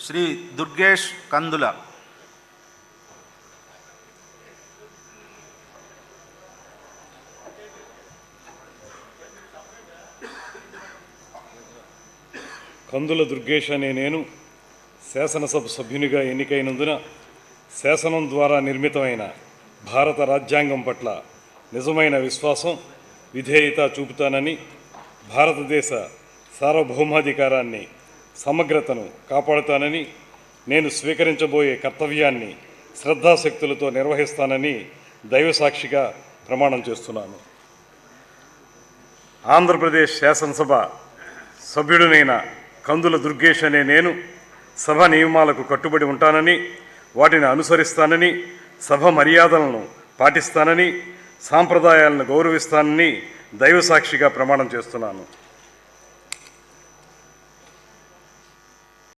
శ్రీ దుర్గేష్ కందుల. కందుల దుర్గేష్ అనే నేను శాసనసభ సభ్యునిగా ఎన్నికైనందున శాసనం ద్వారా నిర్మితమైన భారత రాజ్యాంగం పట్ల నిజమైన విశ్వాసం విధేయత చూపుతానని భారతదేశ సార్వభౌమాధికారాన్ని సమగ్రతను కాపాడుతానని నేను స్వీకరించబోయే కర్తవ్యాన్ని శ్రద్ధాశక్తులతో నిర్వహిస్తానని దైవసాక్షిగా ప్రమాణం చేస్తున్నాను. ఆంధ్రప్రదేశ్ శాసనసభ సభ్యుడినైన కందుల దుర్గేష్ అనే నేను సభ నియమాలకు కట్టుబడి ఉంటానని వాటిని అనుసరిస్తానని సభ మర్యాదలను పాటిస్తానని సాంప్రదాయాలను గౌరవిస్తానని దైవసాక్షిగా ప్రమాణం చేస్తున్నాను.